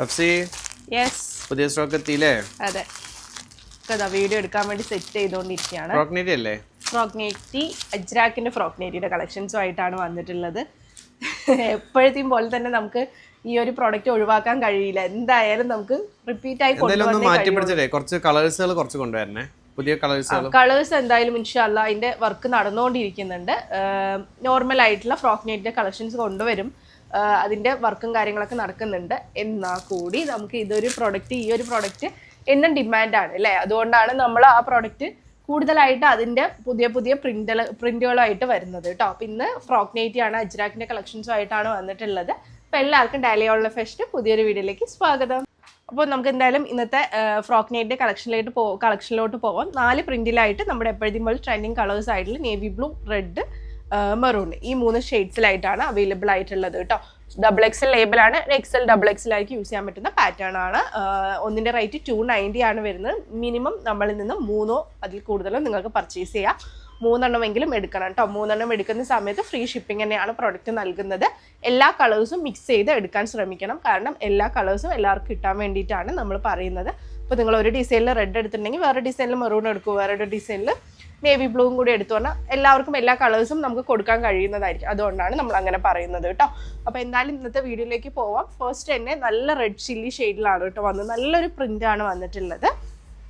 ഫഫ്സി yes പുതിയ stock എത്തിയില്ലേ അതെ. അതാ വീഡിയോ എടുക്കാൻ വേണ്ടി സെറ്റ് ചെയ്തുകൊണ്ടിരിക്കുകയാണ് പ്രോഗ്നേറ്റി അല്ലേ? ഫ്രോക്നേറ്റി അജ്രാക്കിന്റെ ഫ്രോക്നേറ്റിയുടെ കളക്ഷൻസും ആയിട്ടാണ് വന്നിട്ടുള്ളത്. എപ്പോഴത്തെയും പോലെ തന്നെ നമുക്ക് ഈ ഒരു പ്രോഡക്റ്റ് ഒഴിവാക്കാൻ കഴിയില്ല. എന്തായാലും നമുക്ക് റിപ്പീറ്റ് ആയി എന്തായാലും ഒന്ന് കൊണ്ടുവന്നേ മാറ്റി പിടിച്ചിട്ടേ. കുറച്ച് കളേഴ്സുകൾ കുറച്ച് കൊണ്ടുവരണേ. പുതിയ കളേഴ്സ് എന്തായാലും ഇൻഷാല്ല അതിന്റെ വർക്ക് നടന്നുകൊണ്ടിരിക്കുന്നുണ്ട് നോർമൽ ആയിട്ടുള്ള ഫ്രോക്ക് ഫ്രോക്നേറ്റിന്റെ കളക്ഷൻസ് കൊണ്ടുവരും. ആഹ് അതിന്റെ വർക്കും കാര്യങ്ങളൊക്കെ നടക്കുന്നുണ്ട്. എന്നാൽ കൂടി നമുക്ക് ഇതൊരു പ്രൊഡക്റ്റ് ഈ ഒരു പ്രൊഡക്റ്റ് എന്നും ഡിമാൻഡാണ് അല്ലേ? അതുകൊണ്ടാണ് നമ്മൾ ആ പ്രൊഡക്റ്റ് കൂടുതലായിട്ട് അതിന്റെ പുതിയ പുതിയ പ്രിന്റുകൾ പ്രിന്റുകളായിട്ട് വരുന്നത് കേട്ടോ. അപ്പം ഇന്ന് ഫ്രോക്നേറ്റി ആണ് അജ്രാക്കിന്റെ കളക്ഷൻസും ആയിട്ടാണ് വന്നിട്ടുള്ളത്. അപ്പം എല്ലാവർക്കും ഡാലിയോള ഫെസ്റ്റ് പുതിയൊരു വീഡിയോയിലേക്ക് സ്വാഗതം. അപ്പോൾ നമുക്ക് എന്തായാലും ഇന്നത്തെ ഫ്രോക്ക് നൈറ്റ് കളക്ഷനിലേക്ക് പോ കളക്ഷനിലോട്ട് പോകാം നാല് പ്രിന്റിലായിട്ട് നമ്മുടെ എപ്പോഴത്തേക്കും പോലെ ട്രെൻഡിങ് കളേഴ്സ് ആയിട്ടുള്ള നേവി ബ്ലൂ റെഡ് മെറൂൺ ഈ മൂന്ന് ഷെയ്ഡ്സിലായിട്ടാണ് അവൈലബിൾ ആയിട്ടുള്ളത് കേട്ടോ ഡബിൾ എക്സൽ ലേബിളാണ് എക്സൽ ഡബിൾ എക്സ് എക്സലായിരിക്കും യൂസ് ചെയ്യാൻ പറ്റുന്ന പാറ്റേൺ ആണ്. ഒന്നിന്റെ റേറ്റ് ടു നയന്റി ആണ് വരുന്നത്. മിനിമം നമ്മളിൽ നിന്ന് മൂന്നോ അതിൽ കൂടുതലോ നിങ്ങൾക്ക് പർച്ചേസ് ചെയ്യാം. മൂന്നെണ്ണമെങ്കിലും എടുക്കണം കേട്ടോ മൂന്നെണ്ണം എടുക്കുന്ന സമയത്ത് ഫ്രീ ഷിപ്പിംഗ് തന്നെയാണ് പ്രൊഡക്റ്റ് നൽകുന്നത്. എല്ലാ കളേഴ്സും മിക്സ് ചെയ്ത് എടുക്കാൻ ശ്രമിക്കണം. കാരണം എല്ലാ കളേഴ്സും എല്ലാവർക്കും കിട്ടാൻ വേണ്ടിയിട്ടാണ് നമ്മൾ പറയുന്നത്. ഇപ്പോൾ നിങ്ങൾ ഒരു ഡിസൈനിൽ റെഡ് എടുത്തിട്ടുണ്ടെങ്കിൽ വേറെ ഡിസൈനിൽ മെറൂൺ എടുക്കും. വേറെ ഒരു ഡിസൈനിൽ നേവി ബ്ലൂവും കൂടി എടുത്തു പറഞ്ഞാൽ എല്ലാവർക്കും എല്ലാ കളേഴ്സും നമുക്ക് കൊടുക്കാൻ കഴിയുന്നതായിരിക്കും. അതുകൊണ്ടാണ് നമ്മൾ അങ്ങനെ പറയുന്നത് കേട്ടോ. അപ്പോൾ എന്തായാലും ഇന്നത്തെ വീഡിയോയിലേക്ക് പോവാം. ഫസ്റ്റ് തന്നെ നല്ല റെഡ് ചില്ലി ഷെയ്ഡിലാണ് കേട്ടോ വന്നത്. നല്ലൊരു പ്രിന്റ് ആണ് വന്നിട്ടുള്ളത്.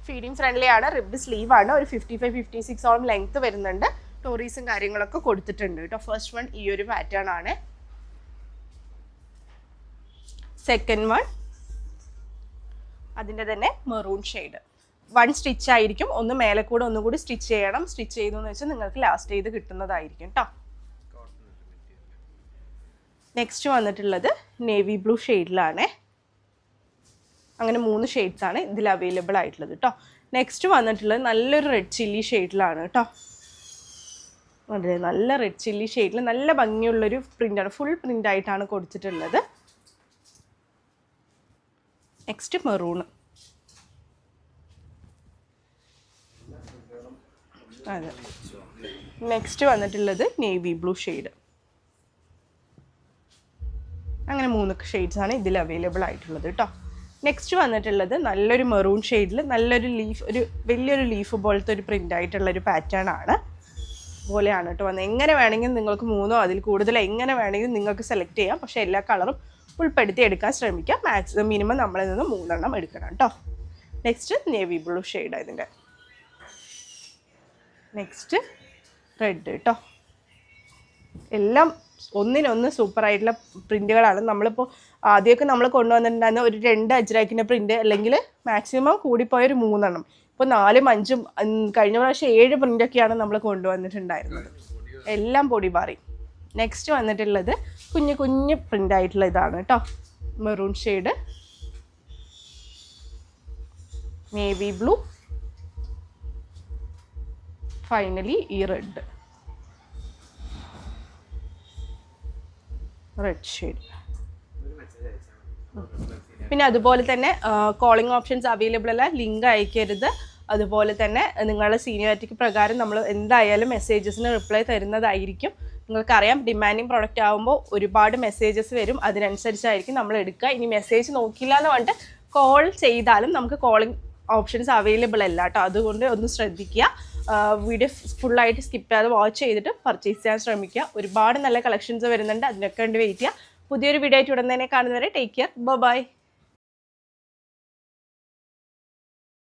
ഫീഡിങ് ഫ്രണ്ട്ലി ആണ്. റിബ് സ്ലീവ് ആണ്. ഒരു ഫിഫ്റ്റി ഫൈവ് ഫിഫ്റ്റി സിക്സ് ഓളം ലെങ്ത് വരുന്നുണ്ട്. ടോറീസും കാര്യങ്ങളൊക്കെ കൊടുത്തിട്ടുണ്ട് കേട്ടോ. ഫസ്റ്റ് വൺ ഈ ഒരു പാറ്റേൺ ആണ്. സെക്കൻഡ് വൺ അതിന്റെ തന്നെ മെറൂൺ ഷെയ്ഡ് വൺ സ്റ്റിച്ച് ആയിരിക്കും. ഒന്ന് മേലെ കൂടെ ഒന്നും കൂടി സ്റ്റിച്ച് ചെയ്യണം. സ്റ്റിച്ച് ചെയ്തു എന്ന് വെച്ചാൽ നിങ്ങൾക്ക് ലാസ്റ്റ് ചെയ്ത് കിട്ടുന്നതായിരിക്കും കേട്ടോ നെക്സ്റ്റ് വന്നിട്ടുള്ളത് നേവി ബ്ലൂ ഷെയ്ഡിലാണേ അങ്ങനെ മൂന്ന് ഷെയ്ഡ്സ് ആണ് ഇതിൽ അവൈലബിൾ ആയിട്ടുള്ളത് കേട്ടോ നെക്സ്റ്റ് വന്നിട്ടുള്ളത് നല്ലൊരു റെഡ് ചില്ലി ഷെയ്ഡിലാണ് കേട്ടോ അതെ നല്ല റെഡ് ചില്ലി ഷെയ്ഡിൽ നല്ല ഭംഗിയുള്ളൊരു പ്രിന്റാണ് ഫുൾ പ്രിന്റായിട്ടാണ് കൊടുത്തിട്ടുള്ളത്. നെക്സ്റ്റ് മെറൂണ് അതെ. നെക്സ്റ്റ് വന്നിട്ടുള്ളത് നേവി ബ്ലൂ ഷെയ്ഡ് അങ്ങനെ മൂന്ന് ഷെയ്ഡ്സ് ആണ് ഇതിൽ അവൈലബിൾ ആയിട്ടുള്ളത് കേട്ടോ നെക്സ്റ്റ് വന്നിട്ടുള്ളത് നല്ലൊരു മെറൂൺ ഷെയ്ഡിൽ നല്ലൊരു ലീഫ് ഒരു വലിയൊരു ലീഫ് പോലത്തെ ഒരു പ്രിന്റ് ആയിട്ടുള്ള ഒരു പാറ്റേൺ ആണ്. പോലെയാണ് കേട്ടോ വന്നത്. എങ്ങനെ വേണമെങ്കിലും നിങ്ങൾക്ക് മൂന്നോ അതിൽ കൂടുതൽ എങ്ങനെ വേണമെങ്കിലും നിങ്ങൾക്ക് സെലക്ട് ചെയ്യാം. പക്ഷേ എല്ലാ കളറും ഉൾപ്പെടുത്തി എടുക്കാൻ ശ്രമിക്കാം. മാക്സിമം മിനിമം നമ്മളിൽ നിന്ന് മൂന്നെണ്ണം എടുക്കണം കേട്ടോ നെക്സ്റ്റ് നേവി ബ്ലൂ ഷെയ്ഡ് ഇതിന്റെ. നെക്സ്റ്റ് റെഡ് കേട്ടോ എല്ലാം ഒന്നിനൊന്ന് സൂപ്പർ ആയിട്ടുള്ള പ്രിന്റുകളാണ് നമ്മളിപ്പോൾ ആദ്യമൊക്കെ നമ്മൾ കൊണ്ടുവന്നിട്ടുണ്ടായിരുന്ന ഒരു രണ്ട് അജ്രാക്കിന്റെ പ്രിന്റ് അല്ലെങ്കിൽ മാക്സിമം കൂടിപ്പോയൊരു മൂന്നെണ്ണം. ഇപ്പോൾ നാലും അഞ്ചും കഴിഞ്ഞ പ്രാവശ്യം ഏഴ് പ്രിന്റൊക്കെയാണ് നമ്മൾ കൊണ്ടുവന്നിട്ടുണ്ടായിരുന്നത്. എല്ലാം പൊടി മാറി നെക്സ്റ്റ് വന്നിട്ടുള്ളത് കുഞ്ഞു കുഞ്ഞു പ്രിന്റ് ആയിട്ടുള്ള ഇതാണ് കേട്ടോ maroon shade navy blue finally ഈ റെഡ് റെഡ് ഷെയ്ഡ് പിന്നെ അതുപോലെ തന്നെ കോളിംഗ് ഓപ്ഷൻസ് അവൈലബിൾ അല്ല ലിങ്ക് അയക്കരുത്. അതുപോലെ തന്നെ നിങ്ങളുടെ സീനിയോറിറ്റിക്ക് പ്രകാരം നമ്മൾ എന്തായാലും മെസ്സേജസിന് റിപ്ലൈ തരുന്നതായിരിക്കും. നിങ്ങൾക്കറിയാം ഡിമാൻഡിങ് പ്രൊഡക്റ്റ് ആകുമ്പോൾ ഒരുപാട് മെസ്സേജസ് വരും. അതിനനുസരിച്ചായിരിക്കും നമ്മൾ എടുക്കുക. ഇനി മെസ്സേജ് നോക്കില്ല എന്ന് പറഞ്ഞിട്ട് കോൾ ചെയ്താലും നമുക്ക് കോളിംഗ് ഓപ്ഷൻസ് അവൈലബിൾ അല്ല കേട്ടോ. അതുകൊണ്ട് ഒന്ന് ശ്രദ്ധിക്കുക. വീഡിയോ ഫുള്ളായിട്ട് സ്കിപ്പ് ചെയ്യാതെ വാച്ച് ചെയ്തിട്ട് പർച്ചേസ് ചെയ്യാൻ ശ്രമിക്കുക. ഒരുപാട് നല്ല കളക്ഷൻസ് വരുന്നുണ്ട്. അതിനൊക്കെ വേണ്ടി വെയിറ്റ് ചെയ്യുക. പുതിയൊരു വീഡിയോ ആയിട്ട് ഉടൻ തന്നെ കാണുന്നവരെ ടേക്ക് കെയർ ബൈ